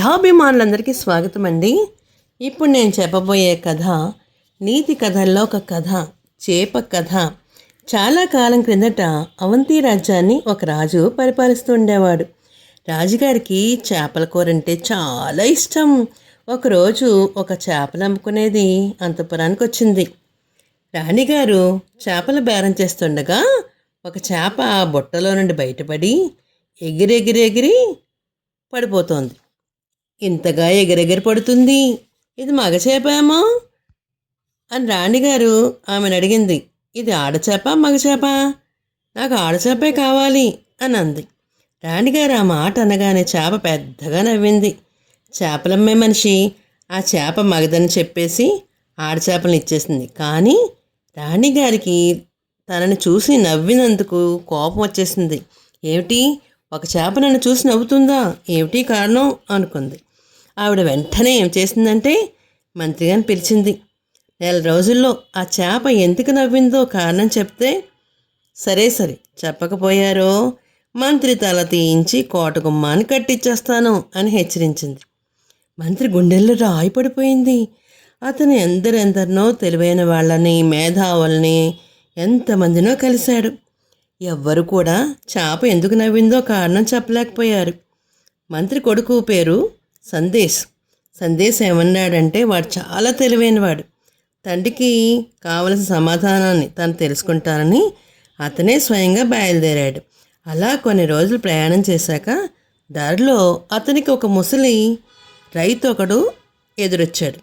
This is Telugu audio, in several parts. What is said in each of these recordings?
కథాభిమానులందరికీ స్వాగతం అండి ఇప్పుడు నేను చెప్పబోయే కథ నీతి కథల్లో ఒక కథ చేప కథ. చాలా కాలం క్రిందట అవంతి రాజ్యాన్ని ఒక రాజు పరిపాలిస్తూ ఉండేవాడు. రాజుగారికి చేపల కూర అంటే చాలా ఇష్టం. ఒకరోజు ఒక చేపలు అమ్ముకునేది అంతపురానికి వచ్చింది రాణిగారు చేపలు బేరం చేస్తుండగా ఒక చేప బుట్టలో నుండి బయటపడి ఎగిరెగిరెగిరి పడిపోతోంది. ఇంతగా ఎగిరెగిరి పడుతుంది. ఇది మగ చేపేమో? అని రాణిగారు ఆమెను అడిగింది. ఇది ఆడచేప మగ చేప? నాకు ఆడచేపే కావాలి అని అంది రాణిగారు ఆ మాట అనగానే చేప పెద్దగా నవ్వింది. చేపలమ్మే మనిషి ఆ చేప మగదని చెప్పేసి ఆడచేపలను ఇచ్చేసింది. కానీ రాణిగారికి తనని చూసి నవ్వినందుకు కోపం వచ్చేసింది. ఏమిటి? ఒక చేప నన్ను చూసి నవ్వుతుందా? ఏమిటి కారణం? అనుకుంది. ఆవిడ వెంటనే ఏం చేసిందంటే మంత్రిగాని పిలిచింది. నెల రోజుల్లో ఆ చేప ఎందుకు నవ్విందో కారణం చెప్తే సరే సరే చెప్పకపోయారో మంత్రి తల తీయించి కోటగుమ్మాని కట్టించేస్తాను అని హెచ్చరించింది. మంత్రి గుండెల్లో రాయి పడిపోయింది. అతను ఎందరెందరినో తెలివైన వాళ్ళని మేధావుల్ని ఎంతమందినో కలిశాడు. ఎవ్వరు కూడా చేప ఎందుకు నవ్విందో కారణం చెప్పలేకపోయారు. మంత్రి కొడుకు పేరు సందేశ్. సందేశ్ ఏమన్నాడంటే వాడు చాలా తెలివైనవాడు. తండ్రికి కావలసిన సమాధానాన్ని తను తెలుసుకుంటానని అతనే స్వయంగా బయలుదేరాడు. అలా కొన్ని రోజులు ప్రయాణం చేశాక దారిలో అతనికి ఒక ముసలి రైతు ఒకడు ఎదురొచ్చాడు.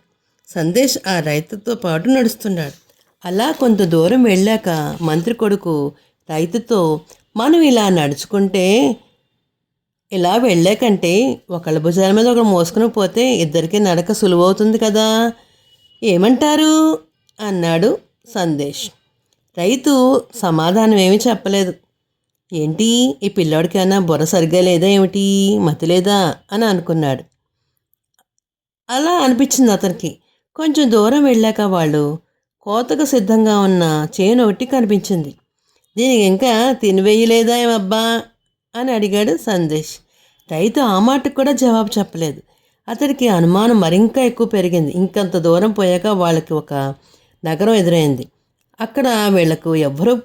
సందేశ్ ఆ రైతుతో పాటు నడుస్తున్నాడు. అలా కొంత దూరం వెళ్ళాక మంత్రి కొడుకు రైతుతో మనం ఇలా నడుచుకుంటే ఇలా వెళ్ళాకంటే ఒకళ్ళ భుజాల మీద ఒకరు మోసుకుని పోతే ఇద్దరికీ నడక సులువవుతుంది కదా. ఏమంటారు? అన్నాడు సందేశ్ రైతు సమాధానం ఏమీ చెప్పలేదు. ఏంటి? ఈ పిల్లోడికైనా బుర్ర సరిగ్గా లేదా ఏమిటి? మతి లేదా? అని అనుకున్నాడు. అలా అనిపించింది అతనికి. కొంచెం దూరం వెళ్ళాక వాళ్ళు కోతకు సిద్ధంగా ఉన్న చేను ఒకటి కనిపించింది. దీనికి ఇంకా తినివేయలేదా ఏమబ్బా? అని అడిగాడు సందేశ్. రైతు ఆ మాటకు కూడా జవాబు చెప్పలేదు. అతడికి అనుమానం మరింకా ఎక్కువ పెరిగింది. ఇంకంత దూరం పోయాక వాళ్ళకి ఒక నగరం ఎదురైంది. అక్కడ వీళ్ళకు ఎవ్వరూ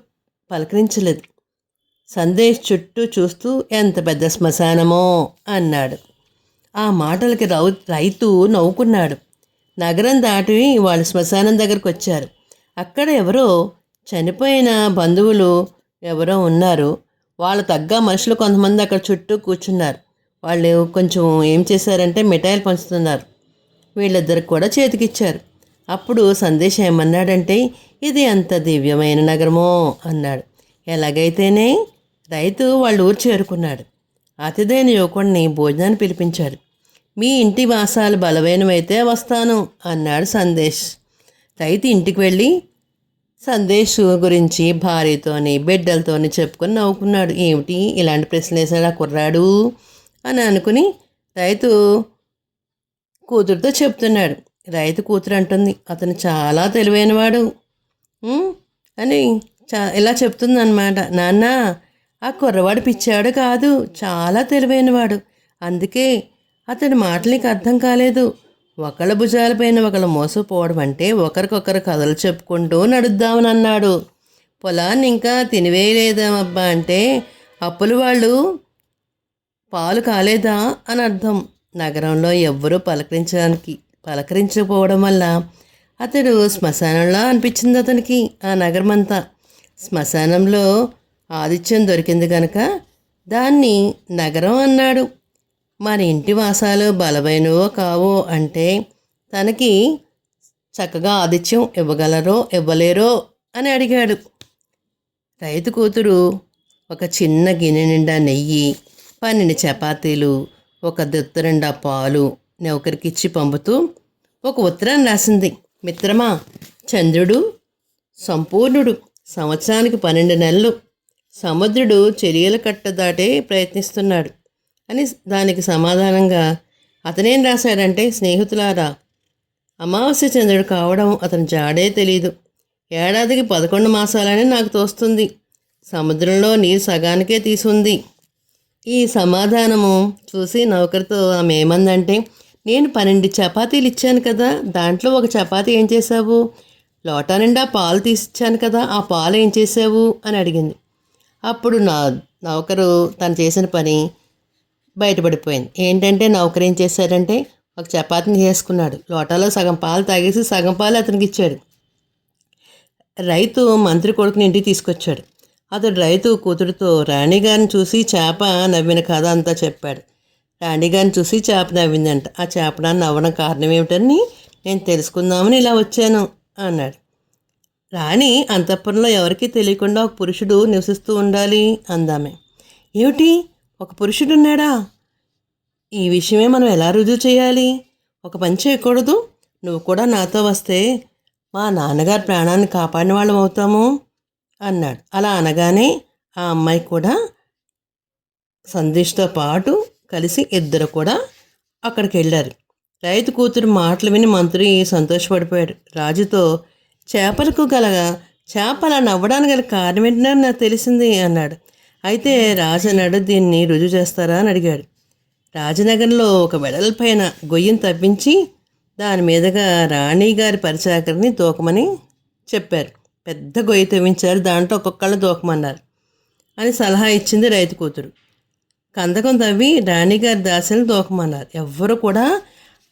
పలకరించలేదు. సందేశ్ చుట్టూ చూస్తూ ఎంత పెద్ద శ్మశానమో అన్నాడు. ఆ మాటలకి రౌ రైతు నవ్వుకున్నాడు. నగరం దాటి వాళ్ళు శ్మశానం దగ్గరకు వచ్చారు. అక్కడ ఎవరో చనిపోయిన బంధువులు ఎవరో ఉన్నారు. వాళ్ళు తగ్గ మనుషులు కొంతమంది అక్కడ చుట్టూ కూర్చున్నారు. వాళ్ళు కొంచెం ఏం చేశారంటే మిఠాయిలు పంచుతున్నారు. వీళ్ళిద్దరికి కూడా చేతికిచ్చారు. అప్పుడు సందేశం ఏమన్నాడంటే ఇది అంత దివ్యమైన నగరమో అన్నాడు. ఎలాగైతేనే రైతు వాళ్ళ ఊరు చేరుకున్నాడు. అతిథైన యువకుడిని భోజనాన్ని పిలిపించాడు. మీ ఇంటి వాసాలు బలమైనవైతే వస్తాను అన్నాడు సందేశ్. రైతు ఇంటికి వెళ్ళి సందేశ్ గురించి భార్యతోని బిడ్డలతోని చెప్పుకొని నవ్వుకున్నాడు. ఏమిటి? ఇలాంటి ప్రశ్నలు వేసాడు ఆ కుర్రాడు అని అనుకుని రైతు కూతురుతో చెప్తున్నాడు. రైతు కూతురు అంటుంది అతను చాలా తెలివైనవాడు. అని చా ఇలా చెప్తుందనమాట నాన్న ఆ కుర్రవాడు పిచ్చాడు కాదు చాలా తెలివైనవాడు. అందుకే అతని మాటలకి అర్థం కాలేదు. ఒకళ్ళ భుజాలపైన ఒకళ్ళు మోసపోవడం అంటే ఒకరికొకరు కథలు చెప్పుకుంటూ నడుద్దామని అన్నాడు. పొలాన్ని ఇంకా తినివేయలేదామబ్బా అంటే అప్పులు వాళ్ళు పాలు కాలేదా అని అర్థం. నగరంలో ఎవ్వరూ పలకరించడానికి పలకరించకపోవడం వల్ల అతడు శ్మశానంలో అనిపించింది అతనికి ఆ నగరం అంతా శ్మశానంలో ఆదిత్యం దొరికింది కనుక దాన్ని నగరం అన్నాడు. మన ఇంటి వాసాలు బలమైనవో కావో అంటే తనకి చక్కగా ఆదిత్యం ఇవ్వగలరో ఇవ్వలేరో అని అడిగాడు. రైతు కూతురు ఒక చిన్న గిన్నె నిండా నెయ్యి పన్నెండు చపాతీలు ఒక దుత్త నిండా పాలు నౌకరికి ఇచ్చి పంపుతూ ఒక ఉత్తరాన్ని రాసింది. మిత్రమా చంద్రుడు సంపూర్ణుడు సంవత్సరానికి పన్నెండు నెలలు. సముద్రుడు చర్యల కట్ట దాటే ప్రయత్నిస్తున్నాడు. అని దానికి సమాధానంగా అతనేం రాశాడంటే స్నేహితులారా అమావాస్య చంద్రుడు కావడం అతని జాడే తెలీదు. ఏడాదికి పదకొండు మాసాలని నాకు తోస్తుంది. సముద్రంలో నీరు సగానికే తీసుంది. ఈ సమాధానము చూసి నౌకరితో ఆమె ఏమందంటే నేను పన్నెండు చపాతీలు ఇచ్చాను కదా దాంట్లో ఒక చపాతీ ఏం చేసావు లోటా నిండా పాలు తీసిచ్చాను కదా ఆ పాలు ఏం చేసావు అని అడిగింది. అప్పుడు నా నౌకరు తను చేసిన పని బయటపడిపోయింది. ఏంటంటే నౌకరు ఏం చేశారంటే ఒక చపాతీని చేసుకున్నాడు. లోటాలో సగం పాలు తాగేసి సగం పాలు అతనికి ఇచ్చాడు. రైతు మంత్రి కొడుకుని ఇంటికి తీసుకొచ్చాడు. అతడు రైతు కూతురుతో రాణిగారిని చూసి చేప నవ్విన కథ అంతా చెప్పాడు. రాణిగారిని చూసి చేప నవ్విందంట. ఆ చేప నవ్వడం కారణం ఏమిటని నేను తెలుసుకుందామని ఇలా వచ్చాను అన్నాడు. రాణి అంతఃపురంలో ఎవరికీ తెలియకుండా ఒక పురుషుడు నివసిస్తూ ఉండాలి అందామే. ఏమిటి? ఒక పురుషుడు ఉన్నాడా ఈ విషయమే మనం ఎలా రుజువు చేయాలి? ఒక పని చేయకూడదు. నువ్వు కూడా నాతో వస్తే మా నాన్నగారి ప్రాణాన్ని కాపాడిన వాళ్ళం అవుతాము అన్నాడు. అలా అనగానే ఆ అమ్మాయి కూడా సందేశ్తో పాటు కలిసి ఇద్దరు కూడా అక్కడికి వెళ్ళారు. రైతు కూతురు మాటలు విని మంత్రి సంతోషపడిపోయాడు. రాజుతో చేపలకు గల చేపల నవ్వడానికి గల కారణం ఏంటని నాకు తెలిసింది అన్నాడు. అయితే రాజనడు దీన్ని రుజువు చేస్తారా అని అడిగాడు. రాజనగర్లో ఒక వెడల్పైన గొయ్యిని తవ్వించి దాని మీదుగా రాణిగారి పరిచాకరిని దూకమని చెప్పారు. పెద్ద గొయ్యి తవ్వించారు దాంట్లో ఒక్కొక్కళ్ళు దూకమన్నారు అని సలహా ఇచ్చింది రైతు కూతురు. కందకం తవ్వి రాణిగారి దాసలు దూకమన్నారు. ఎవ్వరు కూడా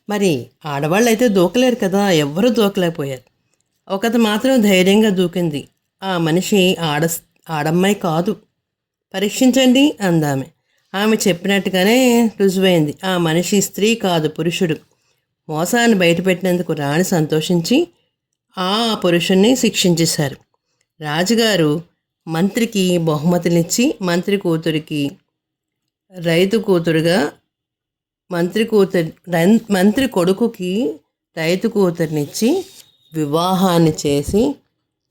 మరి ఆడవాళ్ళు అయితే దూకలేరు కదా ఎవ్వరూ దూకలేకపోయారు. ఒకటి మాత్రం ధైర్యంగా దూకింది. ఆ మనిషి ఆడ ఆడమ్మాయి కాదు. పరీక్షించండి అందామె. ఆమె చెప్పినట్టుగానే రుజువైంది. ఆ మనిషి స్త్రీ కాదు పురుషుడు. మోసాన్ని బయటపెట్టినందుకు రాణి సంతోషించి ఆ పురుషుణ్ణి శిక్షించేశారు. రాజుగారు మంత్రికి బహుమతులిచ్చి మంత్రి కూతురికి రైతు కూతురుగా మంత్రి కూతురు రై- మంత్రి కొడుకుకి రైతు కూతురునిచ్చి వివాహాన్ని చేసి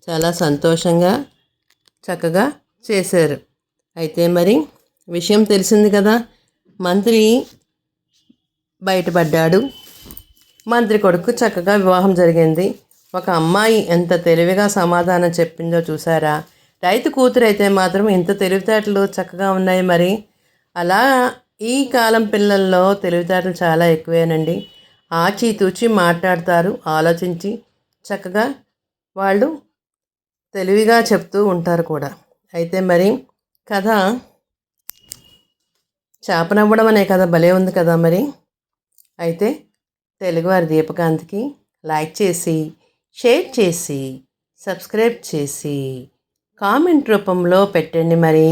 చాలా సంతోషంగా చక్కగా చేశారు. అయితే మరి విషయం తెలిసింది కదా మంత్రి బయటపడ్డాడు. మంత్రి కొడుకు చక్కగా వివాహం జరిగింది. ఒక అమ్మాయి ఎంత తెలివిగా సమాధానం చెప్పిందో చూసారా? రైతు కూతురు అయితే మాత్రం ఇంత తెలివితేటలు చక్కగా ఉన్నాయి మరి. అలా ఈ కాలం పిల్లల్లో తెలివితేటలు చాలా ఎక్కువేనండి. ఆచితూచి మాట్లాడతారు ఆలోచించి చక్కగా వాళ్ళు తెలివిగా చెప్తూ ఉంటారు కూడా. అయితే మరి కథ చేపనవ్వడం అనే కథ భలే ఉంది కదా మరి. అయితే తెలుగువారి దీపకాంత్కి లైక్ చేసి షేర్ చేసి సబ్స్క్రైబ్ చేసి కామెంట్ రూపంలో పెట్టండి మరి.